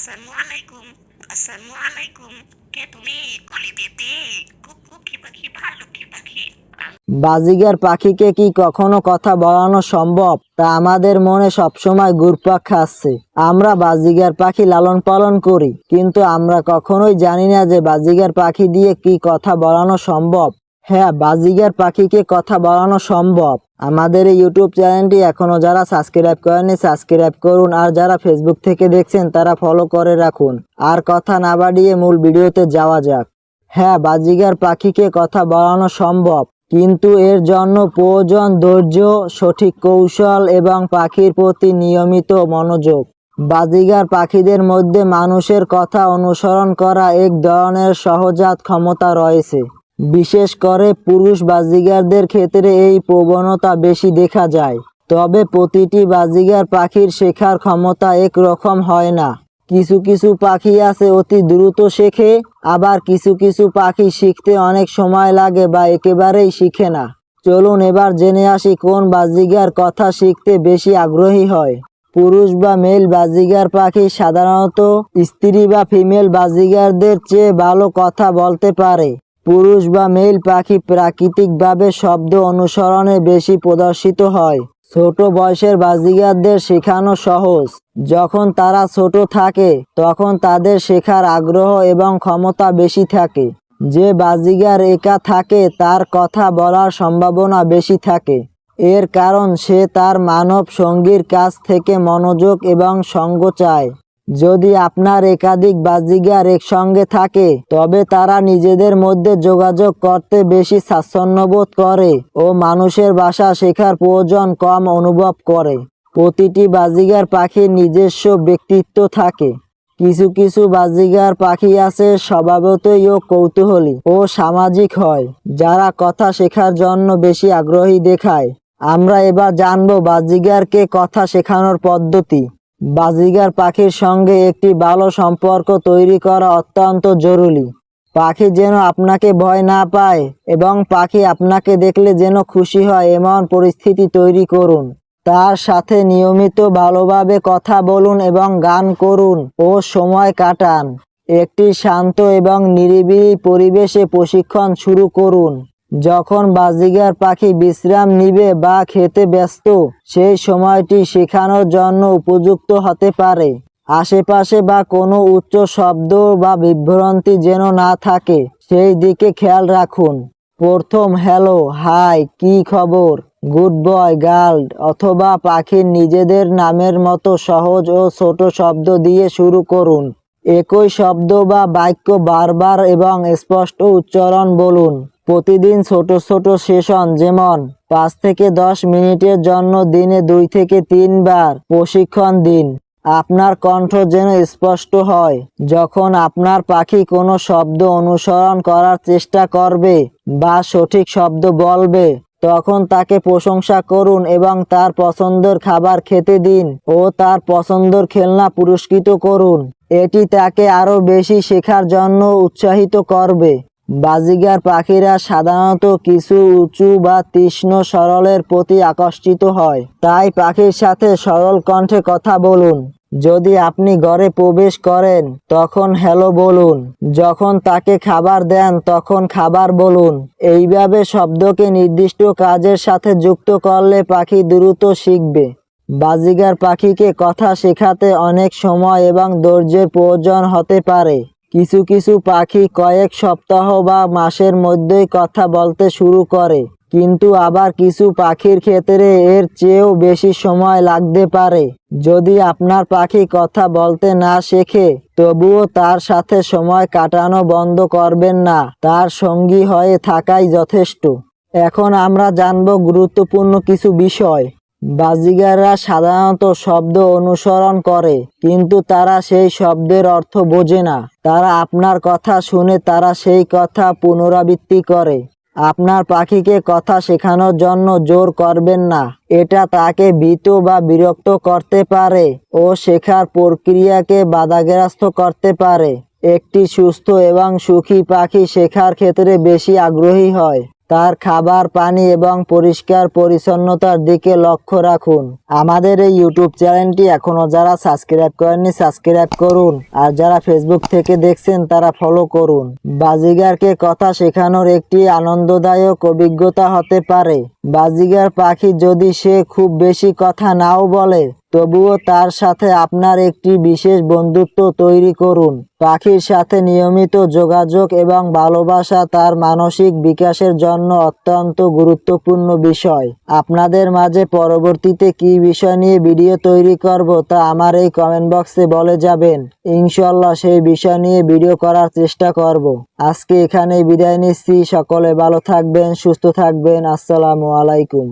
আসসালামু আলাইকুম কে তুমি? কলি দিদি। কুকি পাখি ভালুকি পাখি বাজিগার পাখিকে কি কখনো কথা বলানো সম্ভব? তা আমাদের মনে সবসময় ঘুরপাক খাচ্ছে। আমরা বাজিগার পাখি লালন পালন করি, কিন্তু আমরা কখনোই জানি না যে বাজিগার পাখি দিয়ে কি কথা বলানো সম্ভব। হ্যাঁ বাজিগার পাখিকে কথা বলানো সম্ভব। আমাদের এই ইউটিউব চ্যানেলটি এখনও যারা সাবস্ক্রাইব করেনি সাবস্ক্রাইব করুন আর যারা ফেসবুক থেকে দেখছেন, তারা ফলো করে রাখুন। আর কথা না বাড়িয়ে মূল ভিডিওতে যাওয়া যাক। হ্যাঁ বাজিগার পাখিকে কথা বলানো সম্ভব, কিন্তু এর জন্য প্রয়োজন ধৈর্য, সঠিক কৌশল এবং পাখির প্রতি নিয়মিত মনোযোগ। বাজিগার পাখিদের মধ্যে মানুষের কথা অনুসরণ করা এক ধরনের সহজাত ক্ষমতা রয়েছে। বিশেষ করে পুরুষ বাজিগারদের ক্ষেত্রে এই প্রবণতা বেশি দেখা যায়। তবে প্রতিটি বাজিগার পাখির শেখার ক্ষমতা একরকম হয় না। কিছু কিছু পাখি আছে অতি দ্রুত শেখে, আবার কিছু কিছু পাখি শিখতে অনেক সময় লাগে বা একেবারেই শিখে না। চলুন এবার জেনে আসি কোন বাজিগার কথা শিখতে বেশি আগ্রহী হয়। পুরুষ বা মেল বাজিগার পাখি সাধারণত স্ত্রী বা ফিমেল বাজিগারদের চেয়ে ভালো কথা বলতে পারে। পুরুষ বা মেল পাখি প্রাকৃতিকভাবে শব্দ অনুসরণে বেশি প্রদর্শিত হয়। ছোট বয়সের বাজিগারদের শেখানো সহজ। যখন তারা ছোট থাকে, তখন তাদের শেখার আগ্রহ এবং ক্ষমতা বেশি থাকে। যে বাজিগার একা থাকে, তার কথা বলার সম্ভাবনা বেশি থাকে। এর কারণ, সে তার মানব সঙ্গীর কাছ থেকে মনোযোগ এবং সঙ্গ চায়। যদি আপনার একাধিক বাজিগার একসঙ্গে থাকে, তবে তারা নিজেদের মধ্যে যোগাযোগ করতে বেশি স্বাচ্ছন্দ্যবোধ করে ও মানুষের ভাষা শেখার প্রয়োজন কম অনুভব করে। প্রতিটি বাজিগার পাখির নিজস্ব ব্যক্তিত্ব থাকে। কিছু কিছু বাজিগার পাখি আছে স্বভাবতই ও কৌতূহলী ও সামাজিক হয়, যারা কথা শেখার জন্য বেশি আগ্রহী দেখায়। আমরা এবার জানব বাজিগারকে কথা শেখানোর পদ্ধতি। বাজিগার পাখির সঙ্গে একটি ভালো সম্পর্ক তৈরি করা অত্যন্ত জরুরি। পাখি যেন আপনাকে ভয় না পায় এবং পাখি আপনাকে দেখলে যেন খুশি হয় এমন পরিস্থিতি তৈরি করুন। তার সাথে নিয়মিত ভালোভাবে কথা বলুন এবং গান করুন ও সময় কাটান। একটি শান্ত এবং নিরিবিলি পরিবেশে প্রশিক্ষণ শুরু করুন। যখন বাজিগার পাখি বিশ্রাম নিবে বা খেতে ব্যস্ত, সেই সময়টি শেখানোর জন্য উপযুক্ত হতে পারে। আশেপাশে বা কোনো উচ্চ শব্দ বা বিভ্রান্তি যেন না থাকে, সেই দিকে খেয়াল রাখুন। প্রথম, হ্যালো, হাই, কি খবর? গুড বয়, গার্ল, অথবা পাখির নিজেদের নামের মতো সহজ ও ছোট শব্দ দিয়ে শুরু করুন। একই শব্দ বা বাক্য বারবার এবং স্পষ্ট উচ্চারণ বলুন। প্রতিদিন ছোট ছোট সেশন, যেমন পাঁচ থেকে দশ মিনিটের জন্য দিনে দুই থেকে তিনবার প্রশিক্ষণ দিন। আপনার কণ্ঠ যেন স্পষ্ট হয়। যখন আপনার পাখি কোনো শব্দ অনুসরণ করার চেষ্টা করবে বা সঠিক শব্দ বলবে, তখন তাকে প্রশংসা করুন এবং তার পছন্দের খাবার খেতে দিন ও তার পছন্দের খেলনা পুরস্কৃত করুন। এটি তাকে আরও বেশি শেখার জন্য উৎসাহিত করবে। বাজিগার পাখিরা সাধারণত কিছু উঁচু বা তীক্ষ্ণ সরলের প্রতি আকর্ষিত হয়। তাই পাখির সাথে সরল কণ্ঠে কথা বলুন। যদি আপনি ঘরে প্রবেশ করেন, তখন হ্যালো বলুন। যখন তাকে খাবার দেন, তখন খাবার বলুন। এইভাবে শব্দকে নির্দিষ্ট কাজের সাথে যুক্ত করলে পাখি দ্রুত শিখবে। বাজিগার পাখিকে কথা শেখাতে অনেক সময় এবং ধৈর্যের প্রয়োজন হতে পারে। কিছু কিছু পাখি কয়েক সপ্তাহ বা মাসের মধ্যেই কথা বলতে শুরু করে। কিন্তু আবার কিছু পাখির ক্ষেত্রে এর চেয়েও বেশি সময় লাগতে পারে। যদি আপনার পাখি কথা বলতে না শেখে, তবুও তার সাথে সময় কাটানো বন্ধ করবেন না। তার সঙ্গী হয়ে থাকাই যথেষ্ট। এখন আমরা জানব গুরুত্বপূর্ণ কিছু বিষয়। বাজিগাররা সাধারণত শব্দ অনুসরণ করে, কিন্তু তারা সেই শব্দের অর্থ বোঝে না। তারা আপনার কথা শুনে তারা সেই কথা পুনরাবৃত্তি করে। আপনার পাখিকে কথা শেখানোর জন্য জোর করবেন না। এটা তাকে ভীত বা বিরক্ত করতে পারে ও শেখার প্রক্রিয়াকে বাধাগ্রস্ত করতে পারে। একটি সুস্থ এবং সুখী পাখি শেখার ক্ষেত্রে বেশি আগ্রহী হয়। তার খাবার, পানি এবং পরিষ্কার পরিচ্ছন্নতার দিকে লক্ষ্য রাখুন। আমাদের এই ইউটিউব চ্যানেলটি এখনও যারা সাবস্ক্রাইব করেননি, সাবস্ক্রাইব করুন। আর যারা ফেসবুক থেকে দেখছেন, তারা ফলো করুন। বাজিগারকে কথা শেখানোর একটি আনন্দদায়ক অভিজ্ঞতা হতে পারে। বাজিগার পাখি যদি সে খুব বেশি কথা নাও বলে তবুও তার সাথে আপনার একটি বিশেষ বন্ধুত্ব তৈরি করুন। পাখির সাথে নিয়মিত যোগাযোগ এবং ভালোবাসা তার মানসিক বিকাশের জন্য অত্যন্ত গুরুত্বপূর্ণ বিষয়। আপনাদের মাঝে পরবর্তীতে কি বিষয় নিয়ে ভিডিও তৈরি করব তা আমার এই কমেন্ট বক্সে বলে যাবেন। ইনশাল্লাহ সেই বিষয় নিয়ে ভিডিও করার চেষ্টা করব। আজকে এখানেই বিদায় নিচ্ছি। সকলে ভালো থাকবেন, সুস্থ থাকবেন। আসসালামু আলাইকুম।